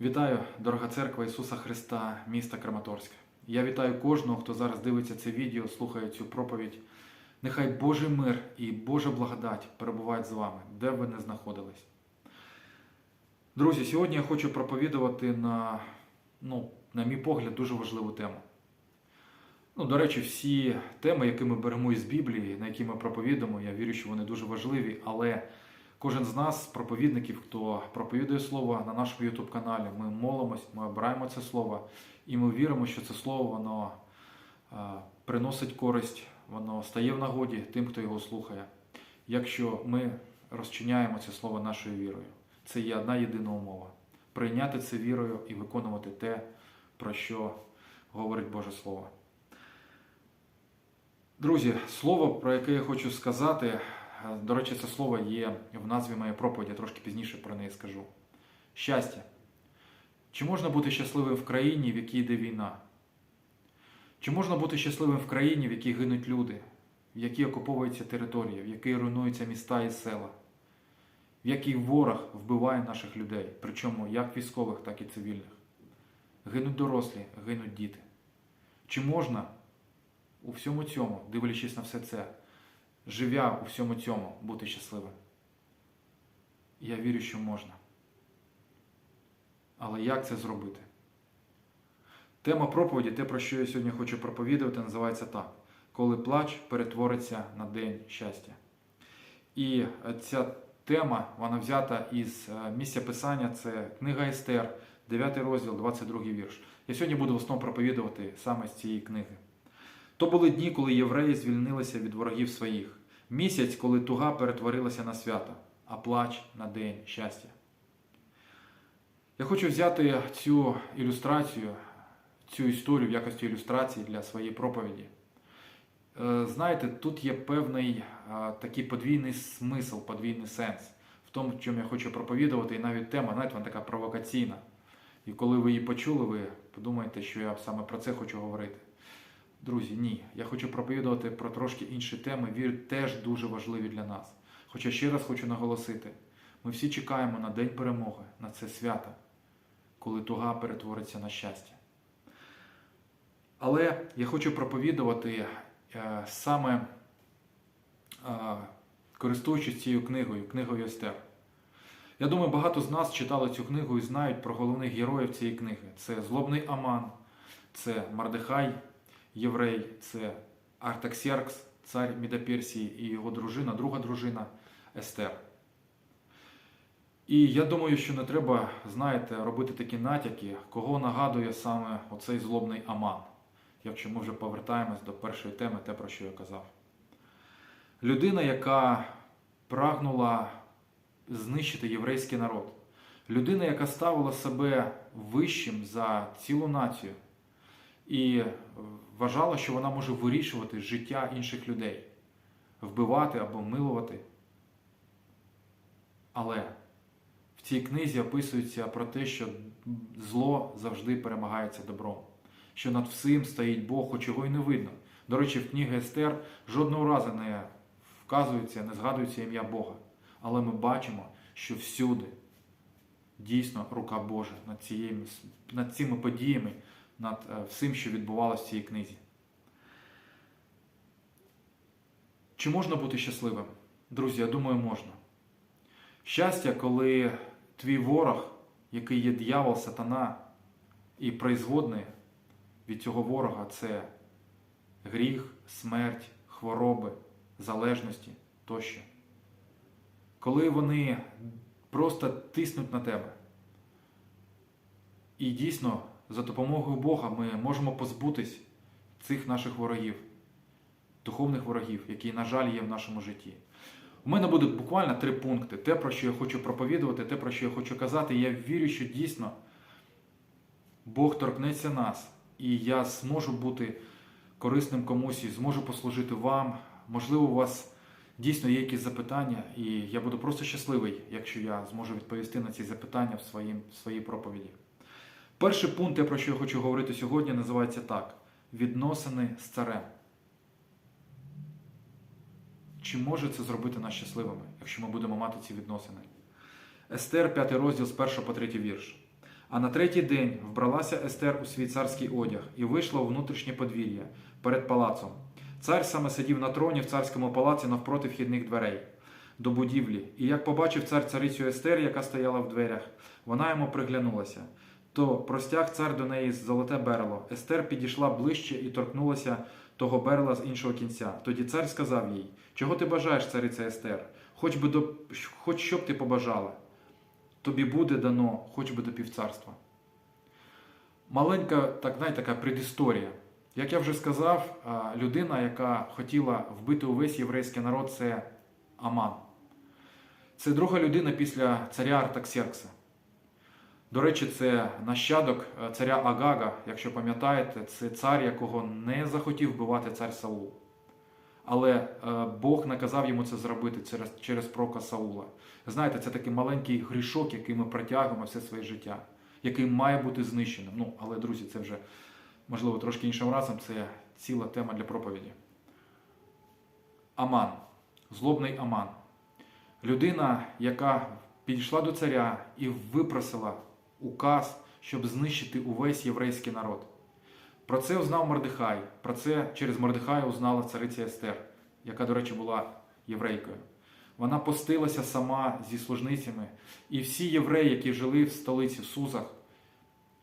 Вітаю, дорога церква Ісуса Христа, міста Краматорськ. Я вітаю кожного, хто зараз дивиться це відео, слухає цю проповідь. Нехай Божий мир і Божа благодать перебувають з вами, де б ви не знаходились. Друзі, сьогодні я хочу проповідувати на, ну, на мій погляд, дуже важливу тему. Ну, до речі, всі теми, які ми беремо із Біблії, на які ми проповідуємо, я вірю, що вони дуже важливі, але Кожен з нас, проповідників, хто проповідує слово на нашому youtube каналі, ми молимось, ми обираємо це слово, і ми віримо, що це слово воно е, приносить користь, воно стає в нагоді тим, хто його слухає. Якщо ми розчиняємо це слово нашою вірою, це є одна єдина умова: прийняти це вірою і виконувати те, про що говорить Боже Слово. Друзі, слово, про яке я хочу сказати, до речі, це слово є в назві моєї проповіді, я трошки пізніше про неї скажу. Щастя. Чи можна бути щасливим в країні, в якій йде війна? Чи можна бути щасливим в країні, в якій гинуть люди, в якій окуповується територія, в якій руйнуються міста і села, в якій ворог вбиває наших людей, причому як військових, так і цивільних? Гинуть дорослі, гинуть діти. Чи можна у всьому цьому, дивлячись на все це, живя у всьому цьому, бути щасливим? Я вірю, що можна. Але як це зробити? Тема проповіді, те, про що я сьогодні хочу проповідувати, називається так: Коли плач перетвориться на день щастя. І ця тема, вона взята із е, місця писання, це книга Естер, 9 розділ, 22 вірш. Я сьогодні буду в основному проповідувати саме з цієї книги. То були дні, коли євреї звільнилися від ворогів своїх, місяць, коли туга перетворилася на свято, а плач на день щастя. Я хочу взяти цю ілюстрацію, цю історію в якості ілюстрації для своєї проповіді. Е, Знаєте, тут є певний е, такий подвійний смисл, подвійний сенс в тому, чому я хочу проповідувати, і навіть тема, знаєте, вона така провокаційна. І коли ви її почули, ви подумаєте, що я саме про це хочу говорити. Друзі, ні. Я хочу проповідувати про трошки інші теми, вірю, теж дуже важливі для нас. Хоча ще раз хочу наголосити: ми всі чекаємо на День перемоги, на це свято, коли туга перетвориться на щастя. Але я хочу проповідувати е, саме е, користуючись цією книгою, книгою Естер. Я думаю, багато з нас читали цю книгу і знають про головних героїв цієї книги. Це злобний Аман, це Мардихай, єврей, це Артаксеркс, цар Мідоперсії і його дружина, друга дружина Естер. І я думаю, що не треба, знаєте, робити такі натяки, кого нагадує саме оцей злобний Аман, якщо ми вже повертаємось до першої теми, те, про що я казав. Людина, яка прагнула знищити єврейський народ. Людина, яка ставила себе вищим за цілу націю і вважала, що вона може вирішувати життя інших людей, вбивати або милувати. Але в цій книзі описується про те, що зло завжди перемагається добром, що над всім стоїть Бог, хоч його й не видно. До речі, в книгі Естер жодного разу не вказується, не згадується ім'я Бога. Але ми бачимо, що всюди дійсно рука Божа над, цією, над цими подіями, над е, всім, що відбувалося в цій книзі. Чи можна бути щасливим? Друзі, я думаю, можна. Щастя, коли твій ворог, який є дьявол, сатана, і производний від цього ворога це гріх, смерть, хвороби, залежності тощо коли вони просто тиснуть на тебе. І дійсно, за допомогою Бога ми можемо позбутись цих наших ворогів, духовних ворогів, які, на жаль, є в нашому житті. У мене буде буквально три пункти: те, про що я хочу проповідувати, те, про що я хочу казати. Я вірю, що дійсно Бог торкнеться нас, і я зможу бути корисним комусь і зможу послужити вам. Можливо, у вас дійсно є якісь запитання, і я буду просто щасливий, якщо я зможу відповісти на ці запитання в своїй проповіді. Перший пункт, про що я хочу говорити сьогодні, називається так: відносини з царем. Чи може це зробити нас щасливими, якщо ми будемо мати ці відносини? Естер, 5 розділ з 1 по 3 вірш. А на третій день вбралася Естер у свій царський одяг і вийшла у внутрішнє подвір'я перед палацом. Цар саме сидів на троні в царському палаці навпроти вхідних дверей до будівлі. І як побачив цар царицю Естер, яка стояла в дверях, вона йому приглянулася. То простяг цар до неї золоте берло. Естер підійшла ближче і торкнулася того берла з іншого кінця. Тоді цар сказав їй: Чого ти бажаєш, цариця Естер? Хоч би до хоч що б ти побажала, тобі буде дано, хоч би до півцарства. Маленька, так знаєте, така предісторія. Як я вже сказав, людина, яка хотіла вбити увесь єврейський народ, це Аман. Це друга людина після царя Артаксеркса. До речі, це нащадок е, царя Агага, якщо пам'ятаєте, це цар, якого не захотів вбивати цар Саул. Але е, Бог наказав йому це зробити через, через прока Саула. Знаєте, це такий маленький грішок, який ми протягуємо все своє життя, який має бути знищеним. Ну, але, друзі, це вже можливо трошки іншим разом, це ціла тема для проповіді. Аман, злобний Аман. Людина, яка підійшла до царя і випросила указ, щоб знищити увесь єврейський народ. Про це узнав Мордехай. Про це через Мордехая узнала цариця Естер, яка, до речі, була єврейкою. Вона постилася сама зі служницями, і всі євреї, які жили в столиці в Сузах,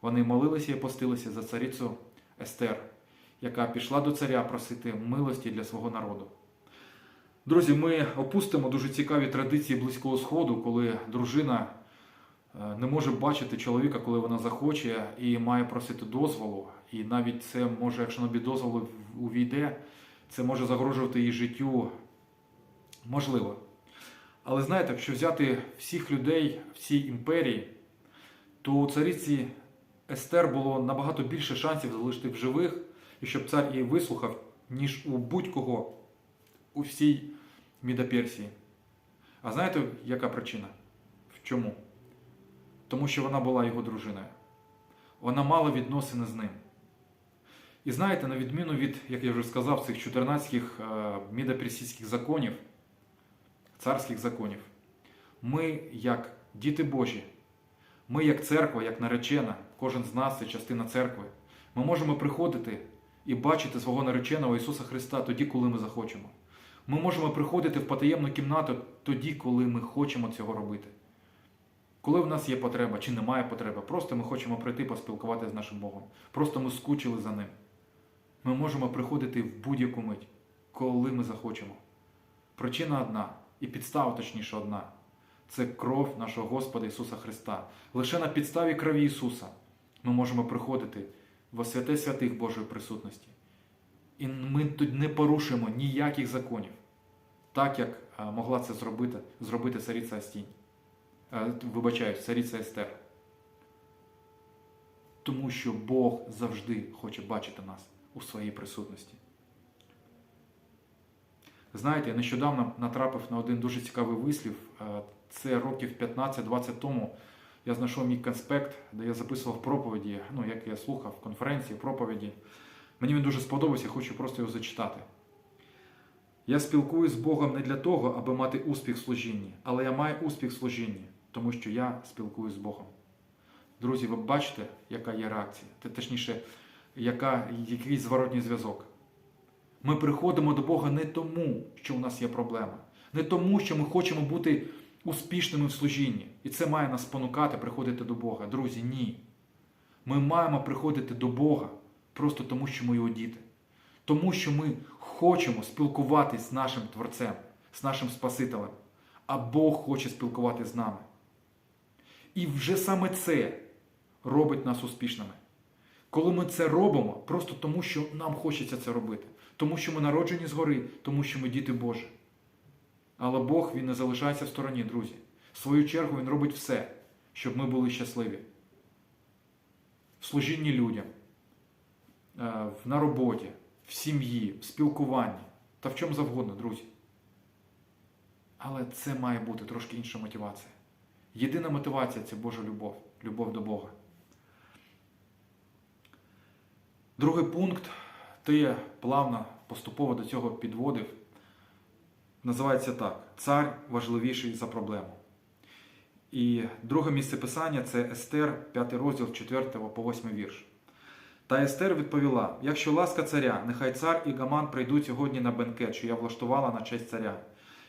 вони молилися і постилися за царицю Естер, яка пішла до царя просити милості для свого народу. Друзі, ми опустимо дуже цікаві традиції Близького Сходу, коли дружина не може бачити чоловіка, коли вона захоче, і має просити дозволу. І навіть це може, якщо на дозволу увійде, це може загрожувати її життю. Можливо. Але знаєте, якщо взяти всіх людей в цій імперії, то у цариці Естер було набагато більше шансів залишити в живих, і щоб цар її вислухав, ніж у будь-кого у всій Мідоперсії. А знаєте, яка причина? В чому? Тому що вона була його дружиною. Вона мала відносини з ним. І знаєте, на відміну від, як я вже сказав, цих 14 е, мідоперсійських законів, царських законів, ми, як діти Божі, ми, як церква, як наречена, кожен з нас це частина церкви, ми можемо приходити і бачити свого нареченого Ісуса Христа тоді, коли ми захочемо. Ми можемо приходити в потаємну кімнату тоді, коли ми хочемо цього робити. Коли в нас є потреба чи немає потреби, просто ми хочемо прийти поспілкуватися з нашим Богом. Просто ми скучили за ним. Ми можемо приходити в будь-яку мить, коли ми захочемо. Причина одна, і підстава, точніше, одна це кров нашого Господа Ісуса Христа. Лише на підставі крові Ісуса ми можемо приходити во святе святих Божої присутності. І ми тут не порушуємо ніяких законів, так як могла це зробити зробити цариця Астінь. А, Вибачаю, цариця Естер. Тому що Бог завжди хоче бачити нас у своїй присутності. Знаєте, я нещодавно натрапив на один дуже цікавий вислів. Це років 15-20 тому я знайшов мій конспект, де я записував проповіді, ну, як я слухав конференції, проповіді. Мені він дуже сподобався, хочу просто його зачитати. Я спілкуюсь з Богом не для того, аби мати успіх в служінні, але я маю успіх в служінні, тому що я спілкуюсь з Богом. Друзі, ви бачите, яка є реакція, точніше, яка, який зворотній зв'язок. Ми приходимо до Бога не тому, що у нас є проблема, не тому, що ми хочемо бути успішними в служінні. І це має нас спонукати приходити до Бога. Друзі, ні. Ми маємо приходити до Бога просто тому, що ми його діти. Тому що ми хочемо спілкуватись з нашим Творцем, з нашим Спасителем, а Бог хоче спілкуватися з нами. І вже саме це робить нас успішними. Коли ми це робимо, просто тому, що нам хочеться це робити, тому що ми народжені згори, тому що ми діти Божі. Але Бог Він не залишається в стороні, друзі. В свою чергу Він робить все, щоб ми були щасливі. В служінні людям, е, на роботі, в сім'ї, в спілкуванні та в чому завгодно, друзі. Але це має бути трошки інша мотивація. Єдина мотивація це Божа любов, любов до Бога. Другий пункт, ти плавно, поступово до цього підводив, називається так: Цар важливіший за проблему. І друге місце писання це Естер, 5 розділ 4 по 8 вірш. Та Естер відповіла: Якщо ласка царя, нехай цар і Гаман прийдуть сьогодні на бенкет, що я влаштувала на честь царя.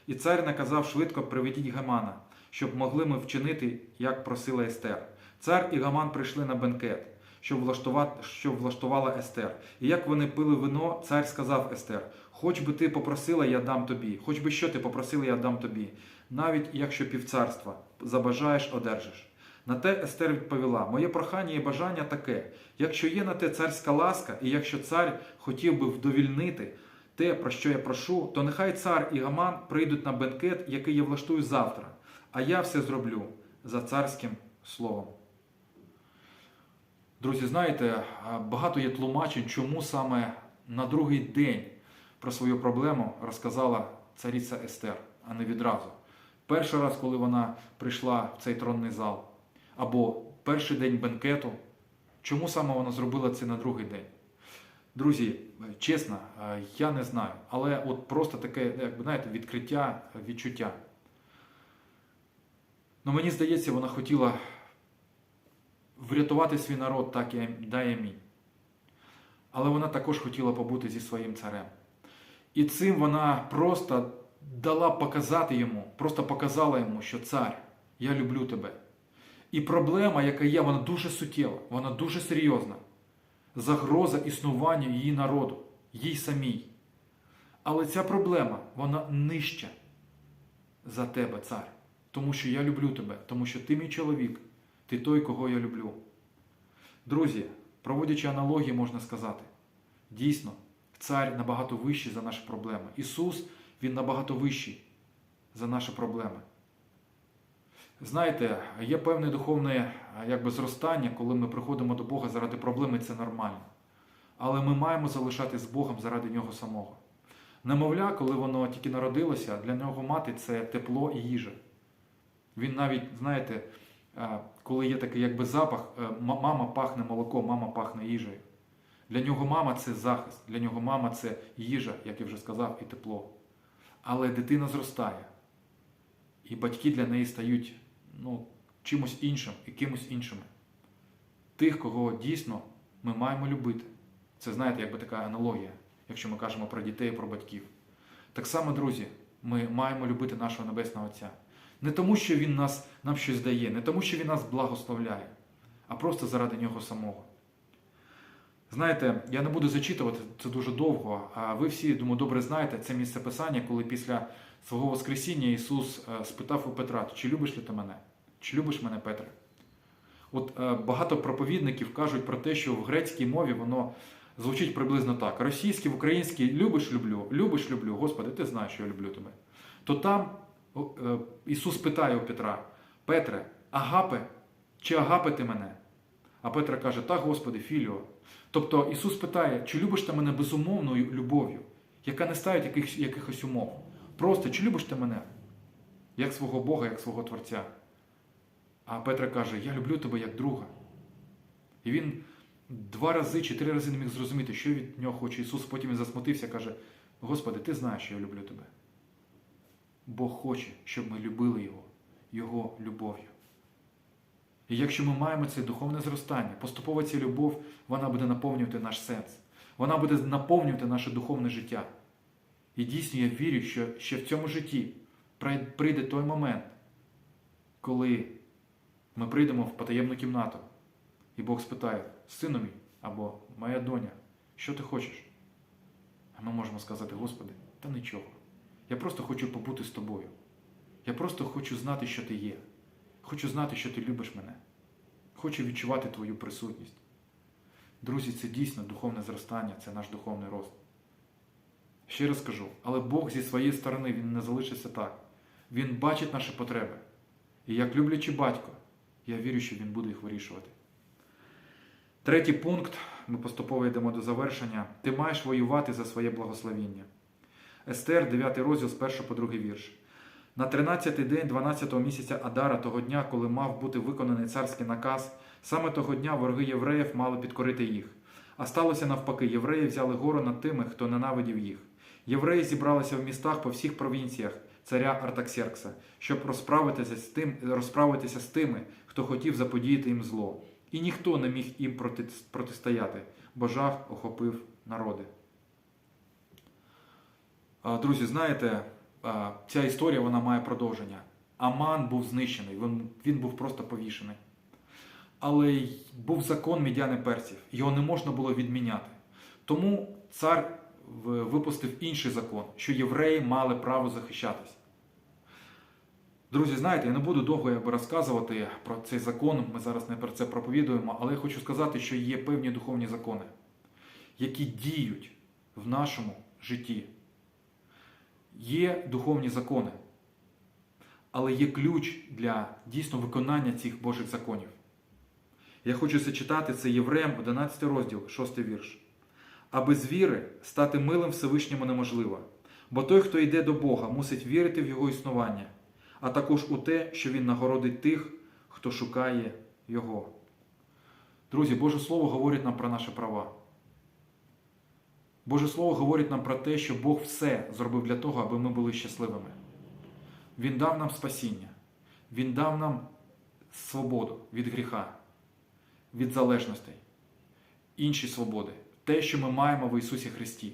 І цар наказав швидко приведіть Гамана, щоб могли ми вчинити, як просила Естер. Цар і Гаман прийшли на бенкет, щоб влаштувати, щоб влаштувала Естер. І як вони пили вино, цар сказав Естер: Хоч би ти попросила, я дам тобі, хоч би що ти попросила, я дам тобі. Навіть якщо півцарства забажаєш, одержиш. На те Естер відповіла: Моє прохання і бажання таке: якщо є на те царська ласка, і якщо цар хотів би вдовільнити те, про що я прошу, то нехай цар і Гаман прийдуть на бенкет, який я влаштую завтра, а я все зроблю за царським словом. Друзі, знаєте, багато є тлумачень, чому саме на другий день про свою проблему розказала цариця Естер, а не відразу. Перший раз, коли вона прийшла в цей тронний зал, або перший день бенкету, чому саме вона зробила це на другий день? Друзі, чесно, я не знаю, але от просто таке, як знаєте, відкриття, відчуття. Ну мені здається, вона хотіла врятувати свій народ, так і дай амінь. Але вона також хотіла побути зі своїм царем. І цим вона просто дала показати йому, просто показала йому, що цар, я люблю тебе. І проблема, яка є, вона дуже суттєва, вона дуже серйозна. Загроза існування її народу, їй самій. Але ця проблема, вона нижча за тебе, цар. Тому що я люблю тебе, тому що ти мій чоловік, ти той, кого я люблю. Друзі, проводячи аналогії, можна сказати, дійсно, цар набагато вищий за наші проблеми. Ісус, Він набагато вищий за наші проблеми. Знаєте, є певне духовне якби, зростання, коли ми приходимо до Бога заради проблеми, це нормально. Але ми маємо залишатись з Богом заради нього самого. Немовля, коли воно тільки народилося, для нього мати це тепло і їжа. Він навіть, знаєте, коли є такий якби запах, мама пахне молоком, мама пахне їжею. Для нього мама це захист, для нього мама це їжа, як я вже сказав, і тепло. Але дитина зростає. І батьки для неї стають ну, чимось іншим і іншими. Тих, кого дійсно ми маємо любити. Це, знаєте, якби така аналогія, якщо ми кажемо про дітей про батьків. Так само, друзі, ми маємо любити нашого Небесного Отця. Не тому, що Він нас, нам щось дає, не тому, що Він нас благословляє, а просто заради нього самого. Знаєте, я не буду зачитувати це дуже довго, а ви всі, думаю, добре знаєте це місце писання, коли після свого Воскресіння Ісус спитав у Петра, чи любиш ли ти мене? Чи любиш мене, Петре? От багато проповідників кажуть про те, що в грецькій мові воно звучить приблизно так: російській, в любиш, люблю, любиш, люблю, Господи, ти знаєш, що я люблю тебе. То там е, Ісус питає у Петра: Петре, агапе, чи агапе ти мене? А Петра каже, так, Господи, Філіо. Тобто Ісус питає, чи любиш ти мене безумовною любов'ю, яка не ставить яких, якихось умов. Просто чи любиш ти мене, як свого Бога, як свого Творця. А Петра каже, я люблю тебе як друга. І він два рази чи три рази не міг зрозуміти, що від нього хоче. Ісус потім він засмутився каже: Господи, ти знаєш, що я люблю тебе. Бог хоче, щоб ми любили Його, Його любов'ю. І якщо ми маємо це духовне зростання, поступово ця любов, вона буде наповнювати наш сенс. Вона буде наповнювати наше духовне життя. І дійсно я вірю, що ще в цьому житті прийде той момент, коли ми прийдемо в потаємну кімнату, і Бог спитає, сину мій або моя доня, що ти хочеш? А ми можемо сказати, Господи, та нічого. Я просто хочу побути з тобою. Я просто хочу знати, що ти є. Хочу знати, що ти любиш мене. Хочу відчувати твою присутність. Друзі, це дійсно духовне зростання, це наш духовний рост. Ще раз кажу, але Бог зі своєї сторони Він не залишиться так. Він бачить наші потреби. І як люблячи батько, я вірю, що він буде їх вирішувати. Третій пункт, ми поступово йдемо до завершення. Ти маєш воювати за своє благословіння. Естер, 9 розділ з 1 по 2 вірш. На 13-й день 12-го місяця Адара, того дня, коли мав бути виконаний царський наказ, саме того дня вороги євреїв мали підкорити їх. А сталося навпаки, євреї взяли гору над тими, хто ненавидів їх. Євреї зібралися в містах по всіх провінціях царя Артаксеркса, щоб розправитися з, тим, розправитися з тими, хто хотів заподіяти їм зло. І ніхто не міг їм проти, протистояти, бо жах охопив народи. Друзі, знаєте, ця історія вона має продовження. Аман був знищений, він, він був просто повішений. Але був закон мідяни персів, його не можна було відміняти. Тому цар випустив інший закон, що євреї мали право захищатись. Друзі, знаєте, я не буду довго розказувати про цей закон, ми зараз не про це проповідуємо, але я хочу сказати, що є певні духовні закони, які діють в нашому житті. Є духовні закони, але є ключ для дійсно виконання цих Божих законів. Я хочу зачитати це Євреям 11 розділ, 6 вірш. А без віри стати милим Всевишньому неможливо, бо той, хто йде до Бога, мусить вірити в Його існування, а також у те, що Він нагородить тих, хто шукає Його. Друзі, Боже Слово говорить нам про наші права. Боже Слово говорить нам про те, що Бог все зробив для того, аби ми були щасливими. Він дав нам спасіння, Він дав нам свободу від гріха, від залежностей, інші свободи, те, що ми маємо в Ісусі Христі.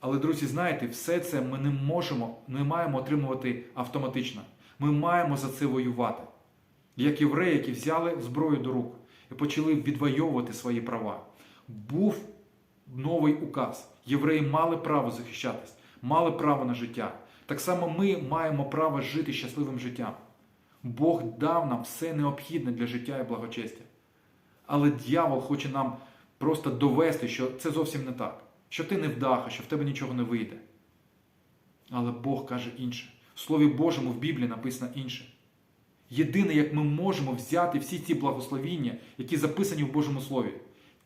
Але, друзі, знаєте, все це ми не можемо, не маємо отримувати автоматично. Ми маємо за це воювати. Як євреї, які взяли зброю до рук і почали відвоювати свої права. Був новий указ. Євреї мали право захищатись, мали право на життя. Так само ми маємо право жити щасливим життям. Бог дав нам все необхідне для життя і благочестя. Але дьявол хоче нам просто довести, що це зовсім не так, що ти не вдаха, що в тебе нічого не вийде. Але Бог каже інше. В Слові Божому в Біблії написано інше. Єдине, як ми можемо взяти всі ці благословіння, які записані в Божому Слові,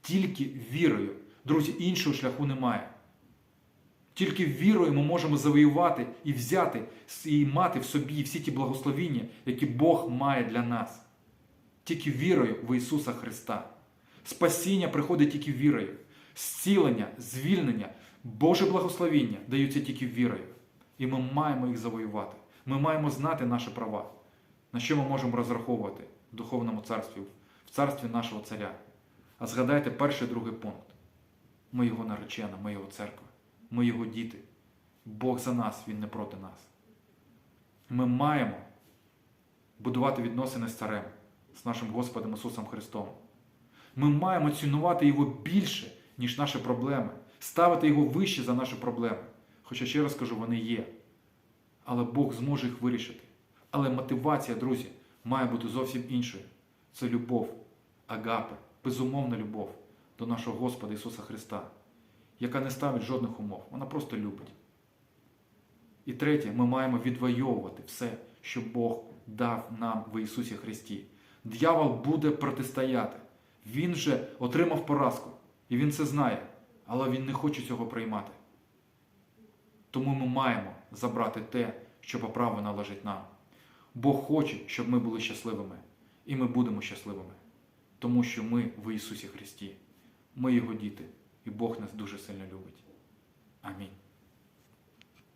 тільки вірою. Друзі, іншого шляху немає. Тільки вірою ми можемо завоювати і взяти і мати в собі всі ті благословіння, які Бог має для нас. Тільки вірою в Ісуса Христа. Спасіння приходить тільки вірою. Зцілення, звільнення, Боже благословіння даються тільки вірою. І ми маємо їх завоювати. Ми маємо знати наші права, на що ми можемо розраховувати в духовному царстві, в царстві нашого царя. А згадайте перший другий пункт. Ми його наречена, ми його церква, ми його діти. Бог за нас, Він не проти нас. Ми маємо будувати відносини з царем, з нашим Господом Ісусом Христом. Ми маємо цінувати Його більше, ніж наші проблеми, ставити Його вище за наші проблеми. Хоча ще раз кажу, вони є. Але Бог зможе їх вирішити. Але мотивація, друзі, має бути зовсім іншою. Це любов, агапе, безумовна любов до нашого Господа Ісуса Христа, яка не ставить жодних умов, вона просто любить. І третє, ми маємо відвоювати все, що Бог дав нам в Ісусі Христі. Д'явол буде протистояти. Він вже отримав поразку, і він це знає, але він не хоче цього приймати. Тому ми маємо забрати те, що по праву належить нам. Бог хоче, щоб ми були щасливими, і ми будемо щасливими, тому що ми в Ісусі Христі. Ми Його діти, і Бог нас дуже сильно любить. Амінь.